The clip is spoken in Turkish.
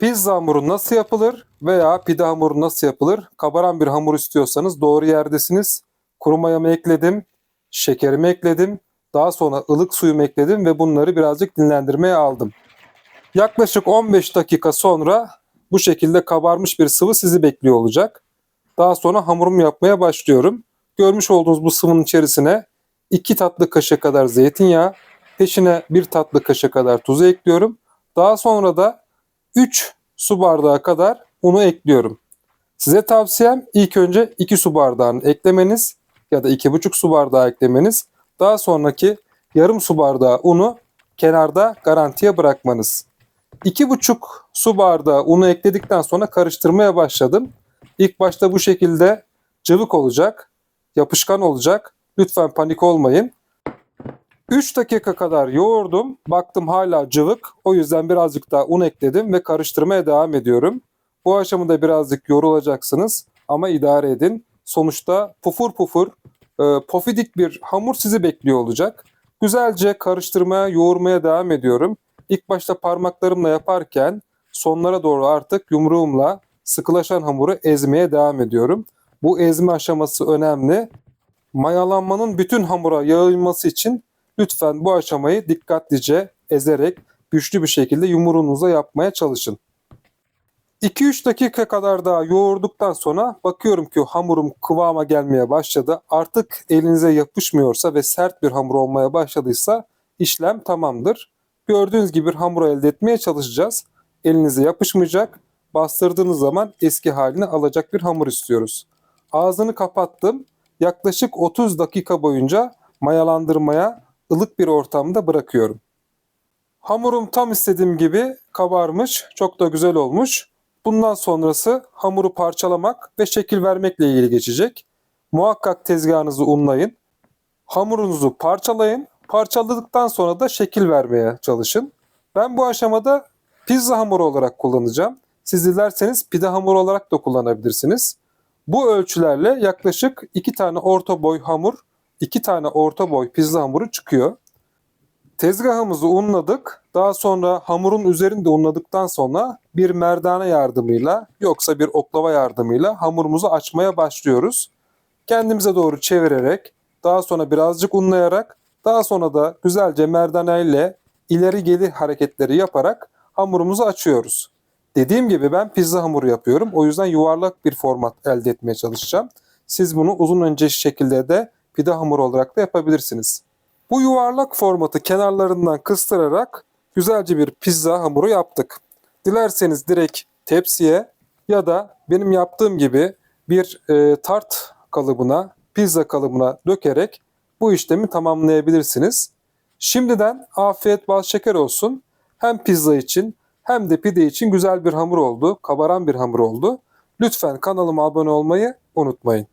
Pizza hamuru nasıl yapılır veya pide hamuru nasıl yapılır? Kabaran bir hamur istiyorsanız doğru yerdesiniz. Kuru mayamı ekledim, şekerimi ekledim, daha sonra ılık suyumu ekledim ve bunları birazcık dinlendirmeye aldım. Yaklaşık 15 dakika sonra bu şekilde kabarmış bir sıvı sizi bekliyor olacak. Daha sonra hamurumu yapmaya başlıyorum. Görmüş olduğunuz bu sıvının içerisine 2 tatlı kaşığı kadar zeytinyağı, peşine 1 tatlı kaşığı kadar tuzu ekliyorum. Daha sonra da 3 su bardağı kadar unu ekliyorum. Size tavsiyem ilk önce 2 su bardağını eklemeniz ya da 2,5 su bardağı eklemeniz. Daha sonraki yarım su bardağı unu kenarda garantiye bırakmanız. 2,5 su bardağı unu ekledikten sonra karıştırmaya başladım. İlk başta bu şekilde cıvık olacak, yapışkan olacak. Lütfen panik olmayın. 3 dakika kadar yoğurdum. Baktım hala cıvık. O yüzden birazcık daha un ekledim ve karıştırmaya devam ediyorum. Bu aşamada birazcık yorulacaksınız ama idare edin. Sonuçta pufur pufur, e, pofidik bir hamur sizi bekliyor olacak. Güzelce karıştırmaya, yoğurmaya devam ediyorum. İlk başta parmaklarımla yaparken sonlara doğru artık yumruğumla sıkılaşan hamuru ezmeye devam ediyorum. Bu ezme aşaması önemli. Mayalanmanın bütün hamura yayılması için lütfen bu aşamayı dikkatlice ezerek güçlü bir şekilde yumruğunuzla yapmaya çalışın. 2-3 dakika kadar daha yoğurduktan sonra bakıyorum ki hamurum kıvama gelmeye başladı. Artık elinize yapışmıyorsa ve sert bir hamur olmaya başladıysa işlem tamamdır. Gördüğünüz gibi bir hamur elde etmeye çalışacağız. Elinize yapışmayacak. Bastırdığınız zaman eski halini alacak bir hamur istiyoruz. Ağzını kapattım. Yaklaşık 30 dakika boyunca mayalandırmaya ılık bir ortamda bırakıyorum. Hamurum tam istediğim gibi kabarmış, çok da güzel olmuş. Bundan sonrası hamuru parçalamak ve şekil vermekle ilgili geçecek. Muhakkak tezgahınızı unlayın. Hamurunuzu parçalayın. Parçaladıktan sonra da şekil vermeye çalışın. Ben bu aşamada pizza hamuru olarak kullanacağım. Siz dilerseniz pide hamuru olarak da kullanabilirsiniz. Bu ölçülerle yaklaşık 2 tane orta boy hamur, 2 tane orta boy pizza hamuru çıkıyor. Tezgahımızı unladık. Daha sonra hamurun üzerinde unladıktan sonra bir merdane yardımıyla yoksa bir oklava yardımıyla hamurumuzu açmaya başlıyoruz. Kendimize doğru çevirerek daha sonra birazcık unlayarak daha sonra da güzelce merdane ile ileri geri hareketleri yaparak hamurumuzu açıyoruz. Dediğim gibi ben pizza hamuru yapıyorum. O yüzden yuvarlak bir format elde etmeye çalışacağım. Siz bunu uzun önce şekilde de pide hamuru olarak da yapabilirsiniz. Bu yuvarlak formatı kenarlarından kıstırarak güzelce bir pizza hamuru yaptık. Dilerseniz direkt tepsiye ya da benim yaptığım gibi bir e, tart kalıbına, pizza kalıbına dökerek bu işlemi tamamlayabilirsiniz. Şimdiden afiyet bal şeker olsun. Hem pizza için hem de pide için güzel bir hamur oldu. Kabaran bir hamur oldu. Lütfen kanalıma abone olmayı unutmayın.